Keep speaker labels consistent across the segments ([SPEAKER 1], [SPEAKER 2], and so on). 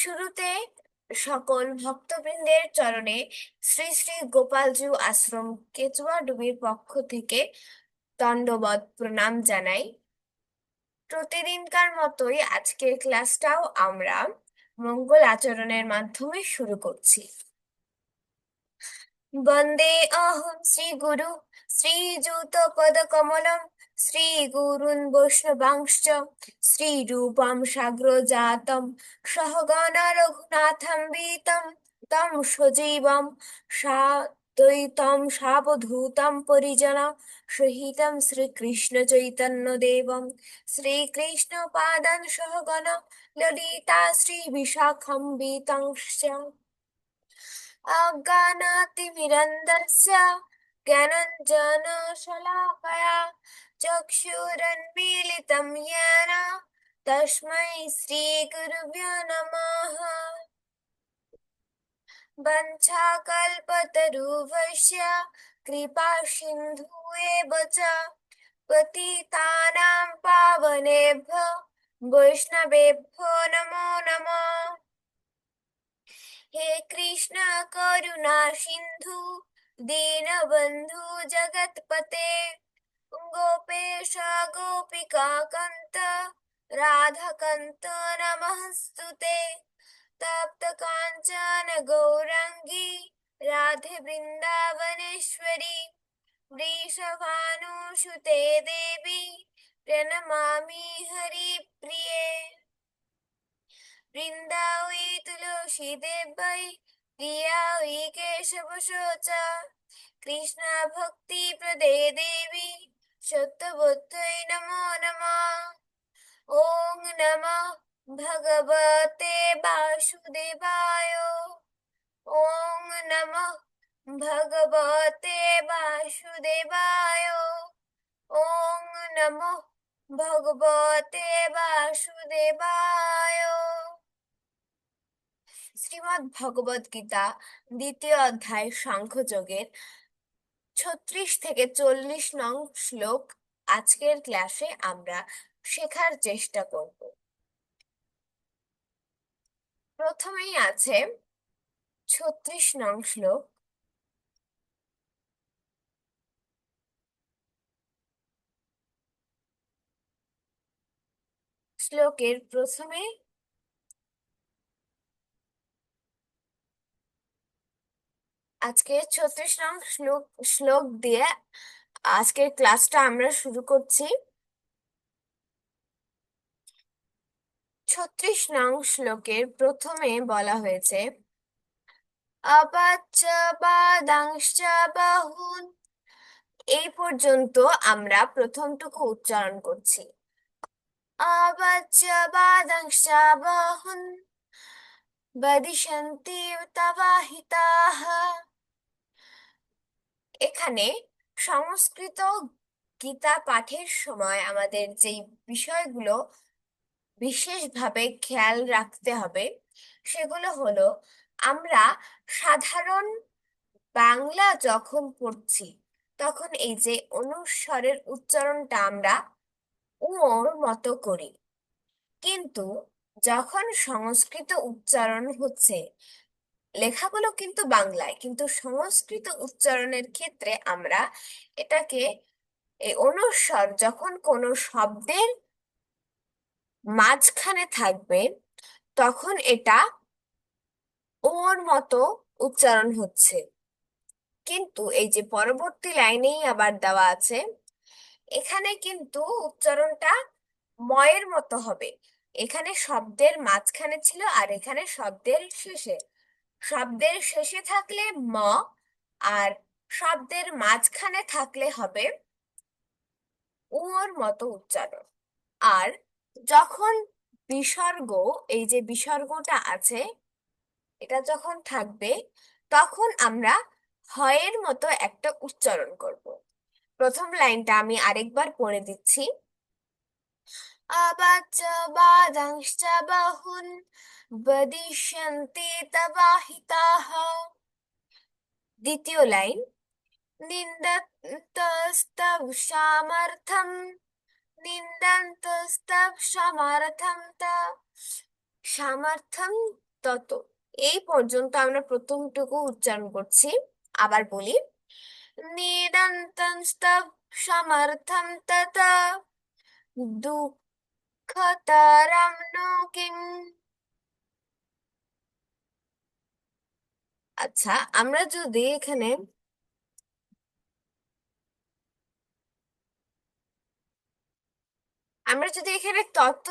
[SPEAKER 1] শুরুতে সকল ভক্তবৃন্দের চরণে শ্রী শ্রী গোপালজু আশ্রম কেচুয়া ডুবির পক্ষ থেকে দণ্ডবত প্রণাম জানাই। প্রতিদিনকার মতোই আজকের ক্লাসটাও আমরা মঙ্গল আচরণের মাধ্যমে শুরু করছি। বন্দে অহম শ্রী গুরু শ্রীযুতপদকমলম শ্রী গুরুন শ্রীগুরুन् শ্রী রূপম সাগ্র জাতম সহগণ রঘুনাথম বীতম তম सा দ্বৈতম সাবধূতম পরিজন সহিতম শ্রীকৃষ্ণ চৈতন্য দেবম শ্রীকৃষ্ণ পাদন সহগণ ললিতা শ্রী বিশাখম্বিতংশ অজ্ঞানাতিমিরন্দস্য জ্ঞানঞ্জন শলাকয়া चक्षुरन्मीलितं येन तस्मै श्रीगुरुभ्यो नमः। वञ्चाकल्पतरुभ्यश्च कृपासिन्धु एव च पतितानां पावनेभ्यो वैष्णवेभ्यो नमो नमः। हे कृष्ण, करुणा सिन्धु, दीनबन्धु जगत्पते। गोपेश गोपिकाकन्त राधाकन्त नमस्तु ते तप्तकाञ्चन गौराङ्गी राधे वृन्दावनेश्वरी वृषभानुषुते देवी प्रणमामि हरिप्रिये वृन्दावै तुलसी देवै प्रियावै केशवशोच कृष्णा भक्तिप्रदे देवी দেবী সত্যবুদ্ধৈ নমো নমঃ ওং নমঃ ভগবতে বাসুদেবায় ওং নমঃ ভগবতে বাসুদেবায় ওং নমঃ ভগবতে বাসুদেবায় শ্রীমদ্ ভগবদ গীতা দ্বিতীয় অধ্যায় সাংখ্যযোগের ছত্রিশ থেকে চল্লিশ নং শ্লোক আজকের ক্লাসে আমরা শেখার চেষ্টা করব। প্রথমেই আছে ছত্রিশ নং শ্লোক। শ্লোকের প্রথমে আজকে ছত্রিশ নং শ্লোক শ্লোক দিয়ে আজকের ক্লাসটা আমরা শুরু করছি। ছত্রিশ নং শ্লোকের প্রথমে বলা হয়েছে এই পর্যন্ত আমরা প্রথমটুকু উচ্চারণ করছি। বাদাংশ বাহুন, বদিশন্তি তবাহিতাহ। এখানে সংস্কৃত গীতা পাঠের সময় আমাদের যেই বিষয়গুলো বিশেষভাবে খেয়াল রাখতে হবে, সেগুলো হলো, আমরা সাধারণ বাংলা যখন পড়ছি, তখন এই যে অনুস্বরের উচ্চারণটা আমরা উর মতো করি। কিন্তু যখন সংস্কৃত উচ্চারণ হচ্ছে লেখাগুলো কিন্তু বাংলায়। কিন্তু সংস্কৃত উচ্চারণের ক্ষেত্রে আমরা এটাকে এই অনুস্বর যখন কোনো শব্দের মাঝখানে থাকবে, তখন এটা ওর মতো উচ্চারণ হচ্ছে। কিন্তু এই যে পরবর্তী লাইনেই আবার দেওয়া আছে, এখানে কিন্তু উচ্চারণটা ময়ের মতো হবে। এখানে শব্দের মাঝখানে ছিল আর এখানে শব্দের শেষে। শব্দের শেষে থাকলে ম, আর শব্দের মাঝখানে থাকলে হবে উর মতো উচ্চারণ। আর যখন বিসর্গ, এই যে বিসর্গটা আছে, এটা যখন থাকবে, তখন আমরা হয়ের মতো একটা উচ্চারণ করব। প্রথম লাইনটা আমি আরেকবার পড়ে দিচ্ছি। आवाच बाधांश्च बहून् बदिष्यन्ति तवाहिताः। দ্বিতীয় লাইন নিন্দন্তস্তব সামার্থম নিন্দন্তস্তব সামার্থম তা তত এই পর্যন্ত আমরা প্রথমটুকু উচ্চারণ করছি। আবার বলি নিদন্তস্তব সমর্থম তত। দুঃখ দুঃখতরম নো কিম আচ্ছা আমরা যদি এখানে আমরা যদি এখানে তত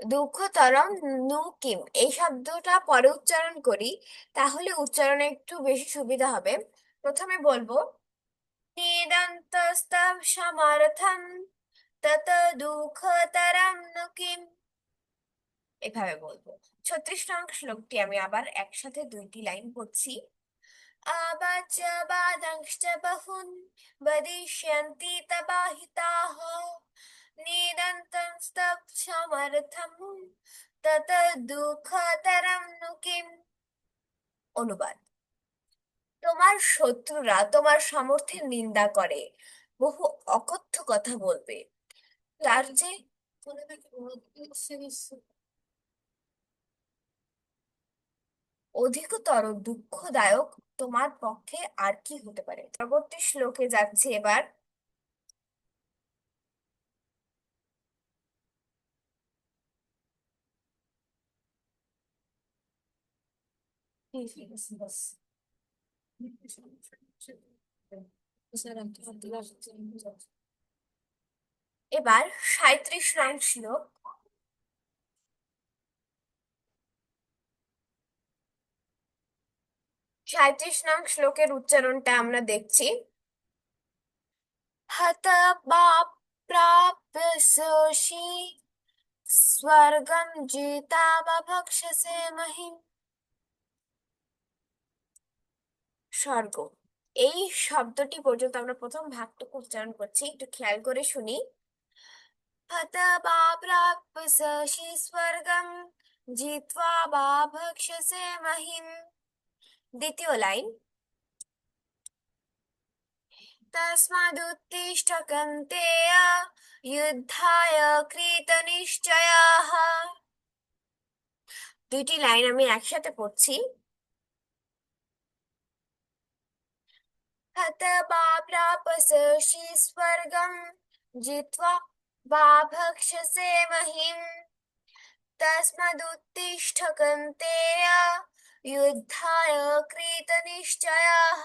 [SPEAKER 1] দুঃখতরম নু কিম এই শব্দটা পরে উচ্চারণ করি, তাহলে উচ্চারণে একটু বেশি সুবিধা হবে। প্রথমে বলব নিদন্তস্তব সমর্থম তত দুঃখতরম নু কিম এভাবে বলব। ছত্রিশ নং শ্লোকটি আমি আবার একসাথে দুইটি লাইন পড়ছি। আবাচ বাদাংশ্চ বহুন বদিষ্যন্তি তবাহিতাহ নিদন্तं স্তব সমর্থম তত দুঃখতরম নু কিম অনুবাদ। তোমার শত্রুরা তোমার সামর্থ্যের নিন্দা করে। বহু অকথ্য কথা বলবে। অধিকতর দুঃখদায়ক তোমার পক্ষে আর কি হতে পারে? পরবর্তী শ্লোকে যাচ্ছে এবার। এবার সাঁত্রিশ নং শ্লোক। সাঁত্রিশ নং শ্লোকের উচ্চারণটা আমরা দেখছি। হত বাপ স্বর্গম জিতা বা ভক্ষসে মহিম। স্বর্গ। এই শব্দটি পর্যন্ত আমরা প্রথম ভাগটুকু উচ্চারণ করছি। একটু খেয়াল করে শুনি। হত বা প্রাপ্য সোষি স্বর্গম জিত্বা বা ভক্ষসে মহিম দ্বিতীয় লাইন তস্মাদুত্তিষ্ঠ কন্তেয় যুদ্ধায় কৃতনিশ্চয়াঃ দুইটি লাইন আমি একসাথে পড়ছি हत वा प्रापससि स्वर्गं जित्वा वा भक्षसे महिम् तस्मादुत्तिष्ठ कन्तेय যুদ্ধায় কৃতনিশ্চয়াঃ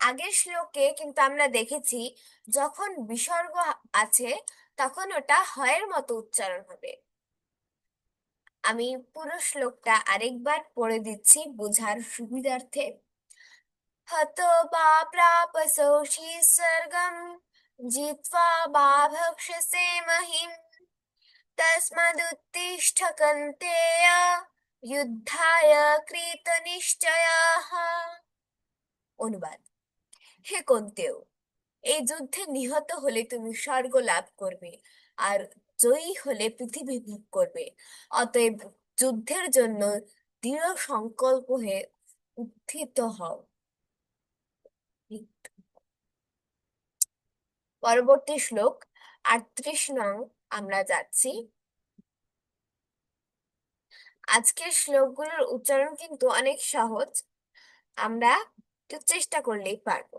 [SPEAKER 1] আগের শ্লোকে কিন্তু আমরা দেখেছি যখন বিসর্গ আছে তখন ওটা হয়ের মতো উচ্চারণ হবে আমি পুরো শ্লোকটা আরেকবার পড়ে দিচ্ছি বোঝার সুবিধার্থে हतो वा प्रापसोषि स्वर्गं जित्वा वा भक्षसे महिम् तस्मादुत्तिष्ठ कन्तेय যুদ্ধায় কৃতনিশ্চয়াঃ অনুবাদ হে কন্তেয় এই যুদ্ধে নিহত হলে তুমি স্বর্গ লাভ করবে আর জয়ী হলে পৃথিবী ভোগ করবে অতএব যুদ্ধের জন্য দৃঢ় সংকল্প হয়ে উত্থিত হও পরবর্তী শ্লোক, আটত্রিশ নং, আমরা যাচ্ছি। আজকের শ্লোকগুলোর উচ্চারণ কিন্তু অনেক সহজ, আমরা চেষ্টা করলেই পারব।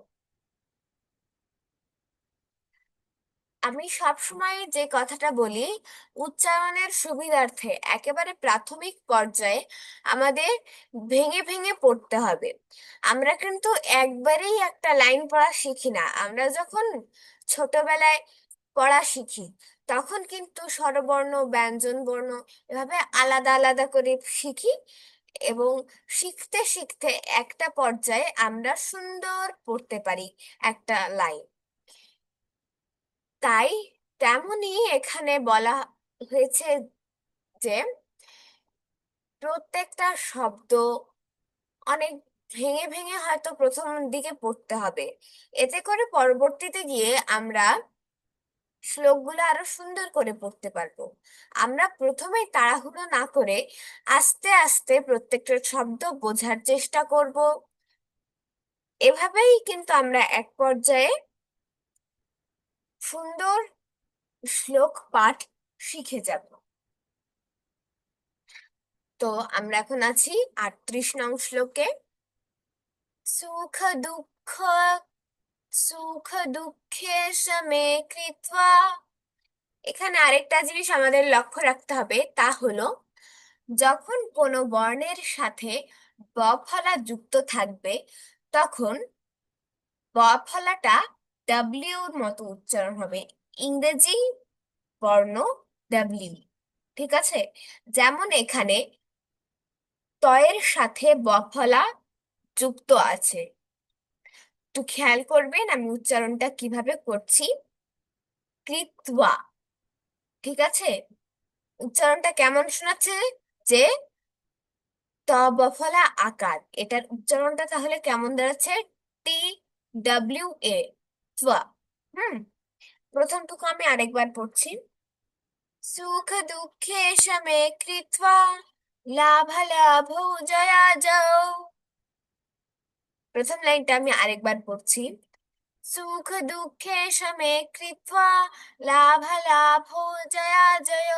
[SPEAKER 1] আমি সবসময় যে কথাটা বলি, উচ্চারণের সুবিধার্থে একেবারে প্রাথমিক পর্যায়ে আমাদের ভেঙে ভেঙে পড়তে হবে। আমরা কিন্তু একবারেই একটা লাইন পড়া শিখি না। আমরা যখন ছোটবেলায় পড়া শিখি। তখন কিন্তু স্বরবর্ণ ব্যঞ্জন বর্ণ এভাবে আলাদা আলাদা করে শিখি এবং শিখতে শিখতে একটা পর্যায়ে আমরা সুন্দর পড়তে পারি একটা লাইন। তাই তেমনই এখানে বলা হয়েছে যে প্রত্যেকটা শব্দ অনেক ভেঙে ভেঙে হয়তো প্রথম দিকে পড়তে হবে। এতে করে পরবর্তীতে গিয়ে আমরা শ্লোকগুলো আরও সুন্দর করে পড়তে পারব। আমরা প্রথমেই তাড়াহুড়ো না করে আস্তে আস্তে প্রত্যেকটা শব্দ বোঝার চেষ্টা করব। এভাবেই কিন্তু আমরা এক পর্যায়ে সুন্দর শ্লোক পাঠ শিখে যাব। তো আমরা এখন আছি আটত্রিশ নং শ্লোকে। সুখ দুঃখ সুখ দুঃখে সমে এখানে আরেকটা জিনিস আমাদের লক্ষ্য রাখতে হবে, তা হলো যখন কোনো বর্ণের সাথে ব ফলা যুক্ত থাকবে, তখন ব ফলাটা ডাব্লিউর মতো উচ্চারণ হবে। ইংরেজি বর্ণ ডাব্লিউ ঠিক আছে? যেমন এখানে তয়ের সাথে ব ফলা যুক্ত আছে। একটু খেয়াল করবেন আমি উচ্চারণটা কীভাবে করছি। কৃত্বা, ঠিক আছে? উচ্চারণটা কেমন শোনাচ্ছে? যে ত বফলা আকার, এটার উচ্চারণটা তাহলে কেমন দাঁড়াচ্ছে? টি ডাব্লিউ এ ত্বা, হুম? প্রথমটুকু আমি আরেকবার পড়ছি। সুখ দুঃখে সমে কৃত্বা লাভালাভো জয়া যাও প্রথম লাইনটা আমি আরেকবার পড়ছি। সুখ দুঃখে সমে কৃত্বা লাভ লাভ জয়া জয়।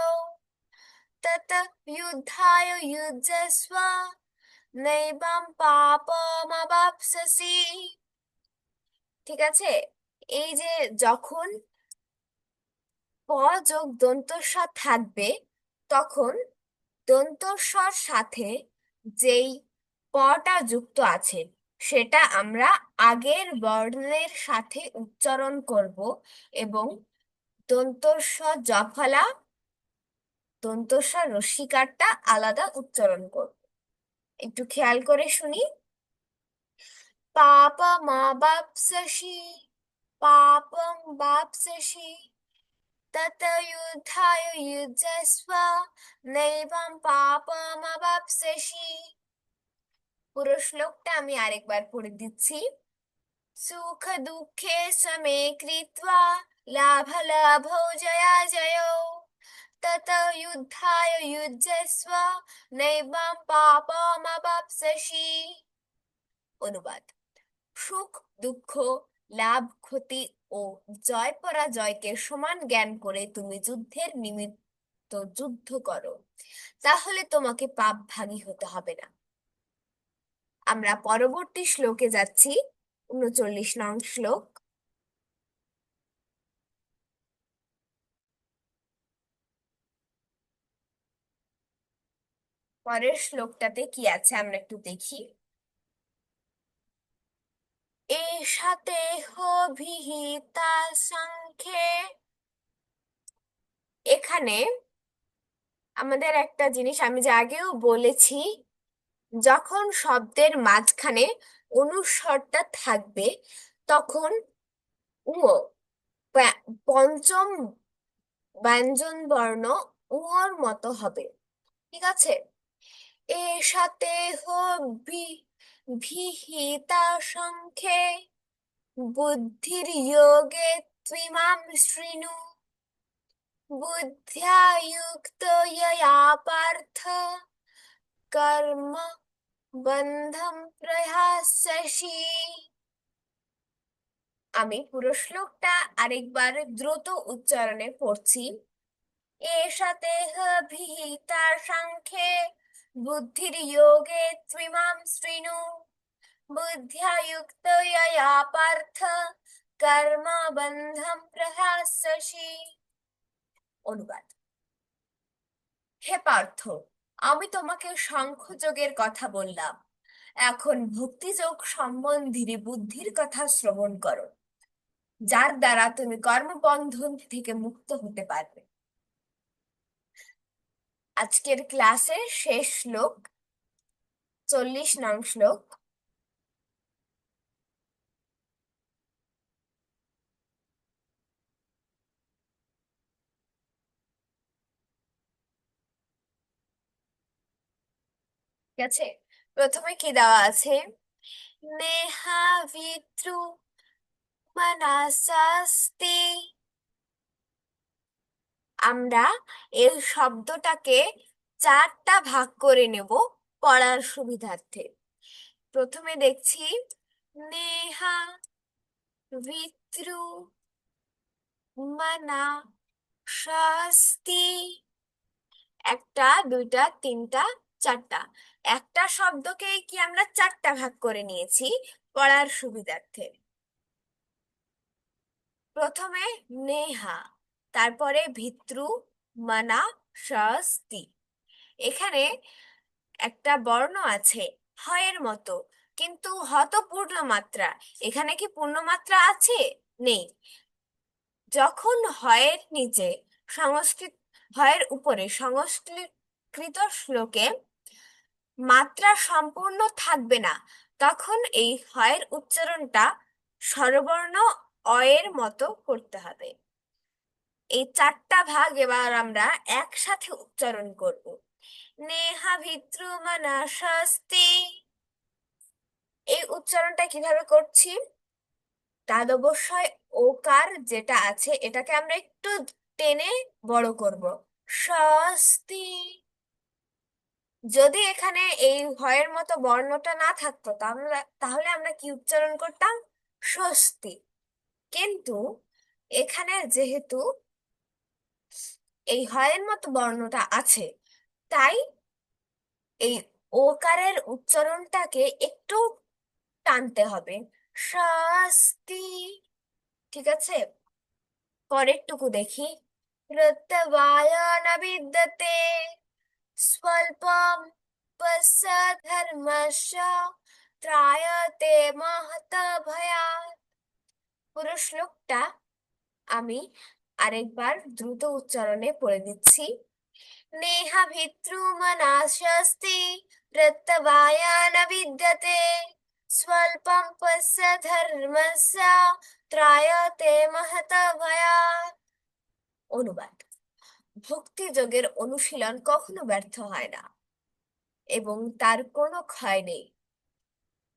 [SPEAKER 1] তত যুদ্ধায় যুদ্ধস্ব নৈবম পাপম অবাপসি ঠিক আছে? এই যে যখন প যোগ দন্তস্ব থাকবে, তখন দন্তস্বর সাথে যেই পটা যুক্ত আছে সেটা আমরা আগের বর্ণের সাথে উচ্চারণ করব এবং দন্তস্ব জফলা, দন্তস্ব রসিকারটা আলাদা উচ্চারণ করব। একটু খেয়াল করে শুনি। পাপ মা বাপসি পাপম বাপসি ততয়ুদ্ধায় যুজস্ব নৈবম পাপম বাপসি পুরো শ্লোকটা আমি আরেকবার পড়ে দিচ্ছি। সুখ দুঃখে সমে কৃত্বা, লাভ লাভৌ জয়া জয়। তত যুদ্ধায় যুদ্ধস্ব নৈবম পাপমবাপসি অনুবাদ। সুখ, দুঃখ, লাভ, ক্ষতি ও জয় পরাজয়কে সমান জ্ঞান করে তুমি যুদ্ধের নিমিত্ত যুদ্ধ করো। তাহলে তোমাকে পাপ ভাগী হতে হবে না। আমরা পরবর্তী শ্লোকে যাচ্ছি, উনচল্লিশ নং শ্লোক। পরের শ্লোকটাতে কি আছে আমরা একটু দেখি। এষাতে বিহিতা সংখ্যে। এখানে আমাদের একটা জিনিস আমি যে আগেও বলেছি যখন শব্দের মাঝখানে অনুস্বরটা থাকবে, তখন উ পঞ্চম ব্যঞ্জন বর্ণ উর মতো হবে। ঠিক আছে? এর সাথে বিহিতা সংখ্যে বুদ্ধির যোগে ত্রিমাম শৃণু। বুদ্ধ্যা যুক্ত পার্থ কর্ম বন্ধম প্রয়াসসি। আমি পুরো শ্লোকটা আরেকবার দ্রুত উচ্চারণে পড়ছি। এর সাথে বিহিতার সংখ্যে বুদ্ধির যোগে ত্রিমাম শৃণু। বুদ্ধ্যা যুক্ত পার্থ কর্ম বন্ধম প্রহাসসি অনুবাদ। হে পার্থ আমি তোমাকে সাংখ্যযোগের কথা বললাম। এখন ভক্তিযোগ সম্বন্ধে বুদ্ধির কথা শ্রবণ করো, যার দ্বারা তুমি কর্মবন্ধন থেকে মুক্ত হতে পারবে। আজকের ক্লাসের শেষ শ্লোক, চল্লিশ নং শ্লোক ঠিক আছে? প্রথমে কি দেওয়া আছে? নেহা ভিত্রু মানাসাস্তি। আমরা এই শব্দটাকে চারটা ভাগ করে নেব পড়ার সুবিধার্থে। প্রথমে দেখছি, নেহা ভিত্রু মানা শাস্তি একটা, দুইটা, তিনটা চারটা। একটা শব্দকেই কি আমরা চারটা ভাগ করে নিয়েছি? পড়ার সুবিধার্থে। প্রথমে নেহা, তারপরে ভিত্রু, মানা স্বস্তি এখানে একটা বর্ণ আছে, হয়ের মতো। কিন্তু হত পূর্ণ মাত্রা, এখানে কি পূর্ণ মাত্রা আছে? নেই। যখন হয়ের নিচে সংস্কৃত, হয়ের উপরে সংস্কৃত শ্লোকে মাত্রা সম্পূর্ণ থাকবে না। তখন এই হয়ের উচ্চারণটা স্বরবর্ণ অয়ের মতো করতে হবে। এই চারটা ভাগ এবার আমরা একসাথে উচ্চারণ করব। নেহা ভিত্রু মানা স্বস্তি। এই উচ্চারণটা কীভাবে করছি? তাদ ওকার যেটা আছে, এটাকে আমরা একটু টেনে বড় করব। স্বস্তি। যদি এখানে এই ভয়ের মতো বর্ণটা না থাকতো, তাহলে আমরা কি উচ্চারণ করতাম? স্বস্তি। কিন্তু এখানে যেহেতু এই হয়ের মতো বর্ণটা আছে, তাই এই ওকারের উচ্চারণটাকে একটু টানতে হবে। স্বস্তি, ঠিক আছে? পরেরটুকু দেখি। ঋতবায়ন বিদ্যতে ধর্মস্য ত্রায়তে মহত ভয়াৎ পুরো শ্লোকটা আমি আরেকবার দ্রুত উচ্চারণে পড়ে দিচ্ছি নেহা ভিত্রুমনাশস্তি প্রত্যবায়ান বিদ্যতে স্বল্পম পশ্য ধর্মস্য ত্রায়তে মহত ভয়াৎ অনুবাদ ভক্তি যোগের অনুশীলন কখনো ব্যর্থ হয় না। এবং তার কোনো ক্ষয় নেই।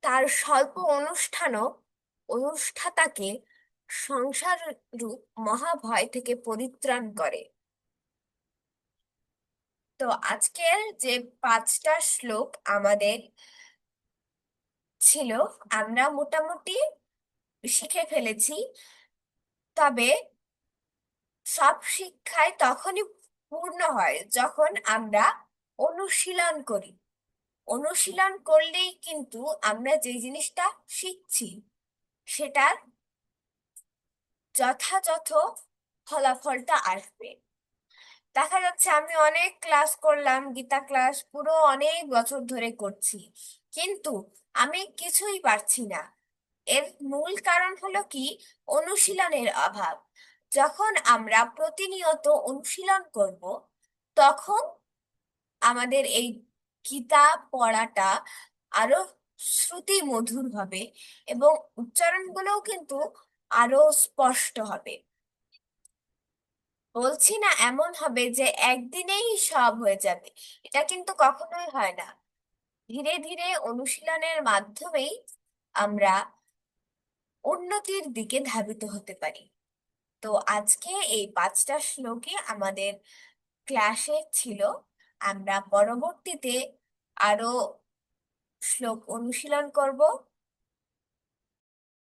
[SPEAKER 1] তার স্বল্প অনুষ্ঠানও অনুষ্ঠাতাকে সংসার রূপ মহাভয় থেকে পরিত্রাণ করে। তো আজকের যে পাঁচটা শ্লোক আমাদের ছিল, আমরা মোটামুটি শিখে ফেলেছি। তবে সব শিক্ষায় তখনই পূর্ণ হয় যখন আমরা অনুশীলন করি। অনুশীলন করলেই কিন্তু আমরা যে জিনিসটা শিখছি, সেটার যথাযথ ফলাফলটা আসবে। দেখা যাচ্ছে আমি অনেক ক্লাস করলাম, গীতা ক্লাস, পুরো অনেক বছর ধরে করছি। কিন্তু আমি কিছুই পারছি না। এর মূল কারণ হলো কি? অনুশীলনের অভাব। যখন আমরা প্রতিনিয়ত অনুশীলন করব, তখন আমাদের এই গীতা পড়াটা আরও শ্রুতি মধুর হবে এবং উচ্চারণগুলোও কিন্তু আরও স্পষ্ট হবে। বলছি না এমন হবে যে একদিনেই সব হয়ে যাবে, এটা কিন্তু কখনোই হয় না। ধীরে ধীরে অনুশীলনের মাধ্যমেই আমরা উন্নতির দিকে ধাবিত হতে পারি। তো আজকে এই পাঁচটা শ্লোকে আমাদের ক্লাসে ছিল। আমরা পরবর্তীতে আরও শ্লোক অনুশীলন করব।